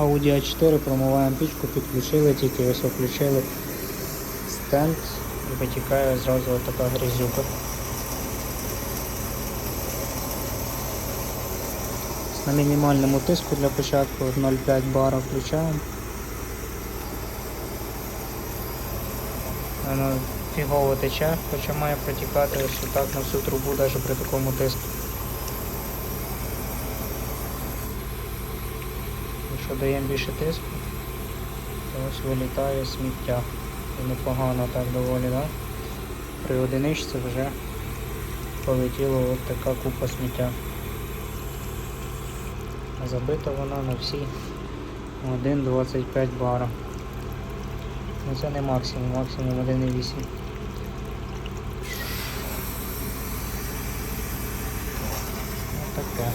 Audi A4, промиваємо пічку, підключили, тільки ось включили стенд і витікає зразу така грязюка. На мінімальному тиску для початку 0,5 бара включаємо. Воно фігово тече, хоча має протікати ось так на всю трубу навіть при такому тиску. Якщо даємо більше тиску, ось вилітає сміття. І непогано так доволі, да? При одиничці вже полетіла от така купа сміття. Забита вона на всі 1,25 бара. Ну це не максимум, максимум 1,8. Ось таке.